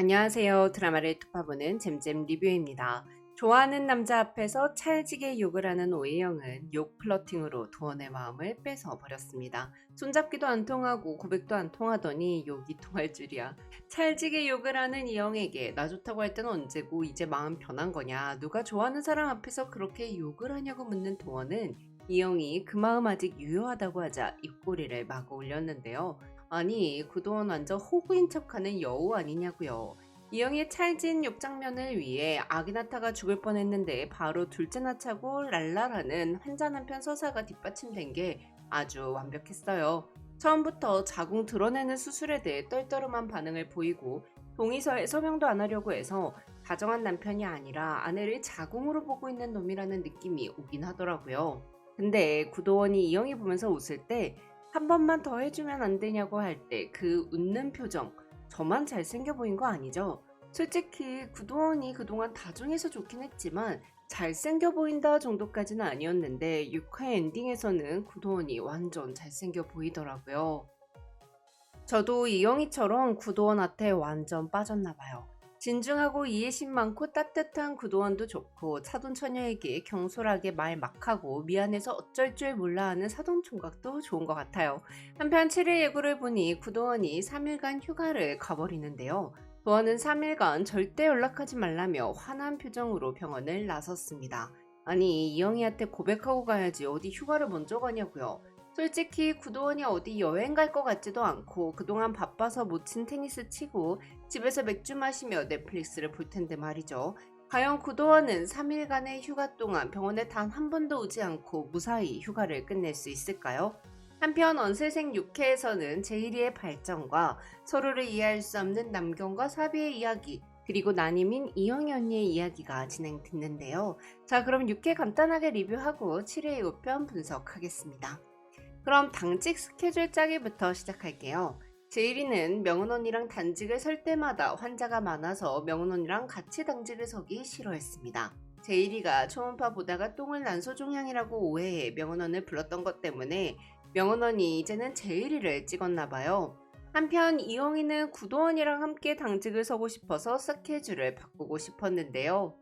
안녕하세요. 드라마를 투파보는 잼잼 리뷰입니다. 좋아하는 남자 앞에서 찰지게 욕을 하는 오해영은 욕 플러팅으로 도원의 마음을 뺏어 버렸습니다. 손잡기도 안 통하고 고백도 안 통하더니 욕이 통할 줄이야. 찰지게 욕을 하는 이영에게 나 좋다고 할 때는 언제고 이제 마음 변한 거냐. 누가 좋아하는 사람 앞에서 그렇게 욕을 하냐고 묻는 도원은 이영이 그 마음 아직 유효하다고 하자 입꼬리를 마구 올렸는데요. 아니 그동안 완전 호구인 척하는 여우 아니냐고요. 이영의 찰진 욕장면을 위해 아기 나타가 죽을 뻔했는데 바로 둘째 낳자고 랄라라는 환자 남편 서사가 뒷받침된 게 아주 완벽했어요. 처음부터 자궁 드러내는 수술에 대해 떨떠름한 반응을 보이고 동의서에 서명도 안 하려고 해서 다정한 남편이 아니라 아내를 자궁으로 보고 있는 놈이라는 느낌이 오긴 하더라고요. 근데 구도원이 이영이 보면서 웃을 때 한 번만 더 해주면 안 되냐고 할 때 그 웃는 표정 저만 잘생겨 보인 거 아니죠? 솔직히 구도원이 그동안 다중에서 좋긴 했지만 잘생겨 보인다 정도까지는 아니었는데 6화 엔딩에서는 구도원이 완전 잘생겨 보이더라고요. 저도 이영희처럼 구도원한테 완전 빠졌나봐요. 진중하고 이해심 많고 따뜻한 구도원도 좋고 사돈처녀에게 경솔하게 말 막하고 미안해서 어쩔 줄 몰라 하는 사돈총각도 좋은 것 같아요. 한편 7일 예고를 보니 구도원이 3일간 휴가를 가버리는데요. 도원은 3일간 절대 연락하지 말라며 화난 표정으로 병원을 나섰습니다. 아니 이영희한테 고백하고 가야지 어디 휴가를 먼저 가냐고요. 솔직히 구도원이 어디 여행 갈 것 같지도 않고 그동안 바빠서 못 친 테니스 치고 집에서 맥주 마시며 넷플릭스를 볼 텐데 말이죠. 과연 구도원은 3일간의 휴가 동안 병원에 단 한 번도 오지 않고 무사히 휴가를 끝낼 수 있을까요? 한편 언슬생 6회에서는 제이리의 발전과 서로를 이해할 수 없는 남경과 사비의 이야기 그리고 난임인 이영희 언니의 이야기가 진행됐는데요. 자 그럼 6회 간단하게 리뷰하고 7회 우편 분석하겠습니다. 그럼 당직 스케줄 짜기부터 시작할게요. 제이리는 명은 언니랑 단직을 설 때마다 환자가 많아서 명은 언니랑 같이 당직을 서기 싫어했습니다. 제이리가 초음파 보다가 똥을 난소종양이라고 오해해 명은 언을 불렀던 것 때문에 명은 언니 이제는 제이리를 찍었나 봐요. 한편 이영희는 구도원이랑 함께 당직을 서고 싶어서 스케줄을 바꾸고 싶었는데요.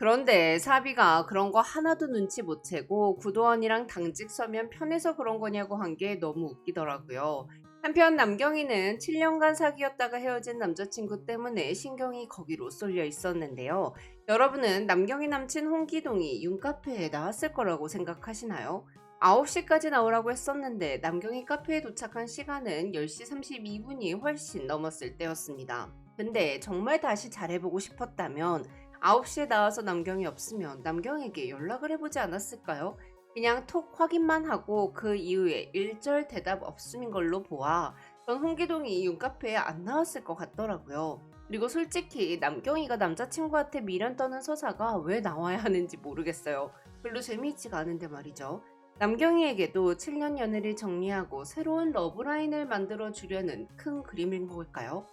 그런데 사비가 그런 거 하나도 눈치 못 채고 구도원이랑 당직 서면 편해서 그런 거냐고 한 게 너무 웃기더라고요. 한편 남경이는 7년간 사귀었다가 헤어진 남자친구 때문에 신경이 거기로 쏠려 있었는데요. 여러분은 남경이 남친 홍기동이 윤카페에 나왔을 거라고 생각하시나요? 9시까지 나오라고 했었는데 남경이 카페에 도착한 시간은 10시 32분이 훨씬 넘었을 때였습니다. 근데 정말 다시 잘해보고 싶었다면 9시에 나와서 남경이 없으면 남경에게 연락을 해보지 않았을까요? 그냥 톡 확인만 하고 그 이후에 일절 대답 없음인 걸로 보아 전 홍기동이 윤카페에 안 나왔을 것 같더라고요. 그리고 솔직히 남경이가 남자친구한테 미련 떠는 서사가 왜 나와야 하는지 모르겠어요. 별로 재미있지가 않은데 말이죠. 남경이에게도 7년 연애를 정리하고 새로운 러브라인을 만들어 주려는 큰 그림인 걸까요?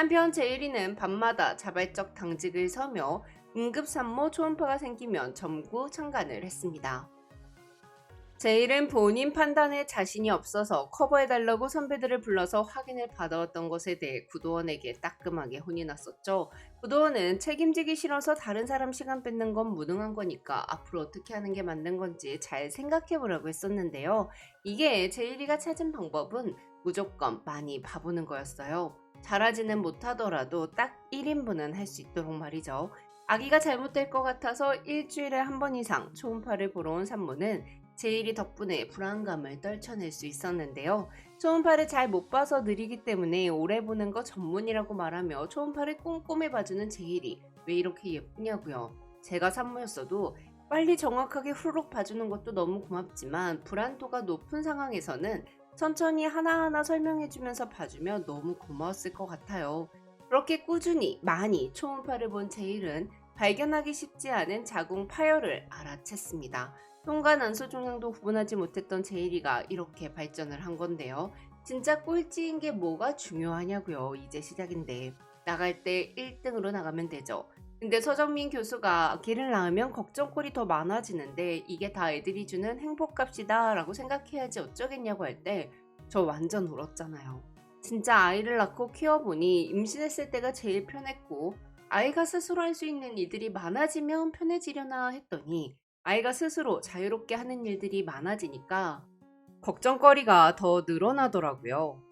한편 제일이는 밤마다 자발적 당직을 서며 응급산모 초음파가 생기면 점구 참관을 했습니다. 제일은 본인 판단에 자신이 없어서 커버해달라고 선배들을 불러서 확인을 받아왔던 것에 대해 구도원에게 따끔하게 혼이 났었죠. 구도원은 책임지기 싫어서 다른 사람 시간 뺏는 건 무능한 거니까 앞으로 어떻게 하는 게 맞는 건지 잘 생각해보라고 했었는데요. 이게 제일이가 찾은 방법은 무조건 많이 봐보는 거였어요. 잘하지는 못하더라도 딱 1인분은 할 수 있도록 말이죠. 아기가 잘못될 것 같아서 일주일에 한 번 이상 초음파를 보러 온 산모는 제일이 덕분에 불안감을 떨쳐낼 수 있었는데요. 초음파를 잘 못 봐서 느리기 때문에 오래 보는 거 전문이라고 말하며 초음파를 꼼꼼히 봐주는 제일이 왜 이렇게 예쁘냐고요. 제가 산모였어도 빨리 정확하게 후룩 봐주는 것도 너무 고맙지만 불안도가 높은 상황에서는 천천히 하나하나 설명해주면서 봐주면 너무 고마웠을 것 같아요. 그렇게 꾸준히 많이 초음파를 본 제일은 발견하기 쉽지 않은 자궁 파열을 알아챘습니다. 똥과 난소 종양도 구분하지 못했던 제일이가 이렇게 발전을 한 건데요. 진짜 꼴찌인 게 뭐가 중요하냐고요. 이제 시작인데. 나갈 때 1등으로 나가면 되죠. 근데 서정민 교수가 길을 낳으면 걱정거리 더 많아지는데 이게 다 애들이 주는 행복값이다 라고 생각해야지 어쩌겠냐고 할 때 저 완전 울었잖아요. 진짜 아이를 낳고 키워보니 임신했을 때가 제일 편했고 아이가 스스로 할 수 있는 일들이 많아지면 편해지려나 했더니 아이가 스스로 자유롭게 하는 일들이 많아지니까 걱정거리가 더 늘어나더라고요.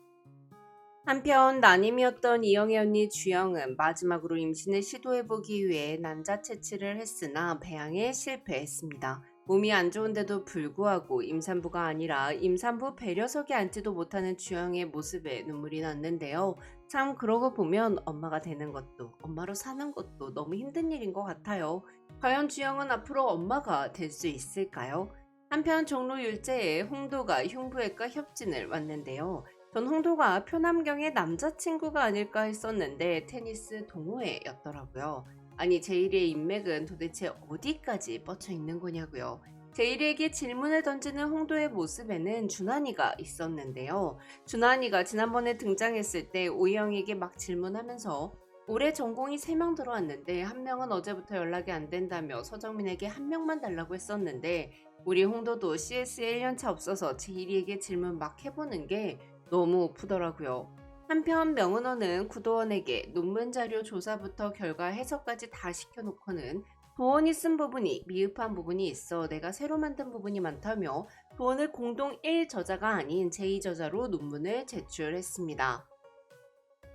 한편 난임이었던 이영애 언니 주영은 마지막으로 임신을 시도해보기 위해 난자 채취를 했으나 배양에 실패했습니다. 몸이 안 좋은데도 불구하고 임산부가 아니라 임산부 배려석에 앉지도 못하는 주영의 모습에 눈물이 났는데요. 참 그러고 보면 엄마가 되는 것도 엄마로 사는 것도 너무 힘든 일인 것 같아요. 과연 주영은 앞으로 엄마가 될 수 있을까요? 한편 종로 율제에 홍도가 흉부외과 협진을 왔는데요. 전 홍도가 표남경의 남자친구가 아닐까 했었는데 테니스 동호회였더라고요. 아니 제이리의 인맥은 도대체 어디까지 뻗쳐 있는 거냐고요. 제이리에게 질문을 던지는 홍도의 모습에는 준환이가 있었는데요. 준환이가 지난번에 등장했을 때 오이영에게 막 질문하면서 올해 전공이 3명 들어왔는데 한 명은 어제부터 연락이 안 된다며 서정민에게 한 명만 달라고 했었는데 우리 홍도도 CS에 1년차 없어서 제이리에게 질문 막 해보는 게 너무 오프더라고요. 한편 명은호는 구도원에게 논문 자료 조사부터 결과 해석까지 다 시켜놓고는 도원이 쓴 부분이 미흡한 부분이 있어 내가 새로 만든 부분이 많다며 도원을 공동 1저자가 아닌 제2저자로 논문을 제출했습니다.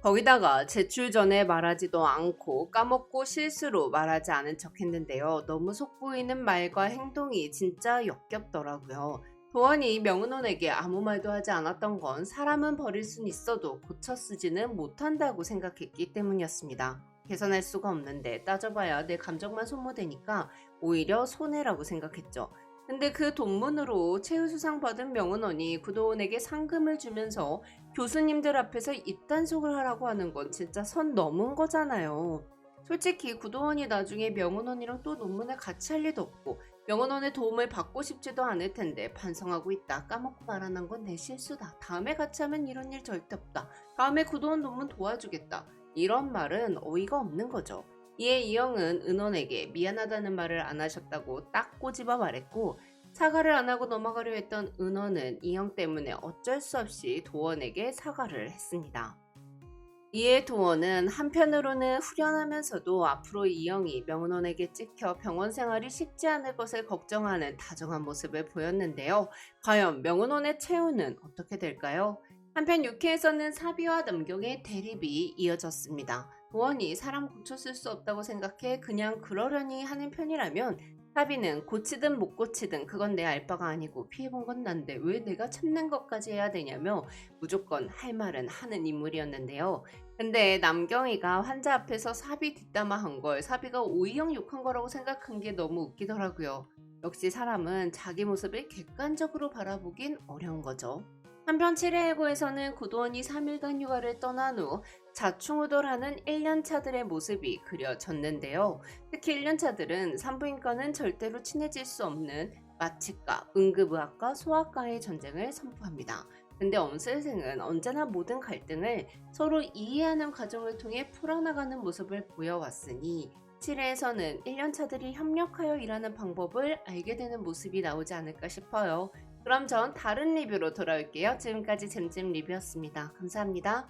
거기다가 제출 전에 말하지도 않고 까먹고 실수로 말하지 않은 척 했는데요. 너무 속보이는 말과 행동이 진짜 역겹더라고요. 도원이 명은원에게 아무 말도 하지 않았던 건 사람은 버릴 순 있어도 고쳐 쓰지는 못한다고 생각했기 때문이었습니다. 개선할 수가 없는데 따져봐야 내 감정만 소모되니까 오히려 손해라고 생각했죠. 근데 그 돈문으로 최우수상 받은 명은원이 구도원에게 상금을 주면서 교수님들 앞에서 입단속을 하라고 하는 건 진짜 선 넘은 거잖아요. 솔직히 구도원이 나중에 명은원이랑 또 논문을 같이 할 리도 없고 명언원의 도움을 받고 싶지도 않을 텐데 반성하고 있다. 까먹고 말하는 건내 실수다. 다음에 같이 하면 이런 일 절대 없다. 다음에 구도원 논문 도와주겠다. 이런 말은 어이가 없는 거죠. 이에 이영은 은원에게 미안하다는 말을 안 하셨다고 딱 꼬집어 말했고 사과를 안 하고 넘어가려 했던 은원은 이영 때문에 어쩔 수 없이 도원에게 사과를 했습니다. 이에 도원은 한편으로는 후련하면서도 앞으로 이영이 명은원에게 찍혀 병원 생활이 쉽지 않을 것을 걱정하는 다정한 모습을 보였는데요. 과연 명은원의 최후는 어떻게 될까요? 한편 6회에서는 사비와 남경의 대립이 이어졌습니다. 도원이 사람 고쳤을 수 없다고 생각해 그냥 그러려니 하는 편이라면 사비는 고치든 못 고치든 그건 내 알바가 아니고 피해본 건 난데 왜 내가 참는 것까지 해야 되냐며 무조건 할 말은 하는 인물이었는데요. 근데 남경이가 환자 앞에서 사비 뒷담화 한걸 사비가 오이영 욕한 거라고 생각한 게 너무 웃기더라고요. 역시 사람은 자기 모습을 객관적으로 바라보긴 어려운 거죠. 한편 7회 해고에서는 구도원이 3일간 휴가를 떠난 후 자충우돌하는 1년차들의 모습이 그려졌는데요. 특히 1년차들은 산부인과는 절대로 친해질 수 없는 마취과, 응급의학과, 소아과의 전쟁을 선포합니다. 근데 엄슬생은 언제나 모든 갈등을 서로 이해하는 과정을 통해 풀어나가는 모습을 보여왔으니 7회에서는 1년차들이 협력하여 일하는 방법을 알게 되는 모습이 나오지 않을까 싶어요. 그럼 전 다른 리뷰로 돌아올게요. 지금까지 잼잼 리뷰였습니다. 감사합니다.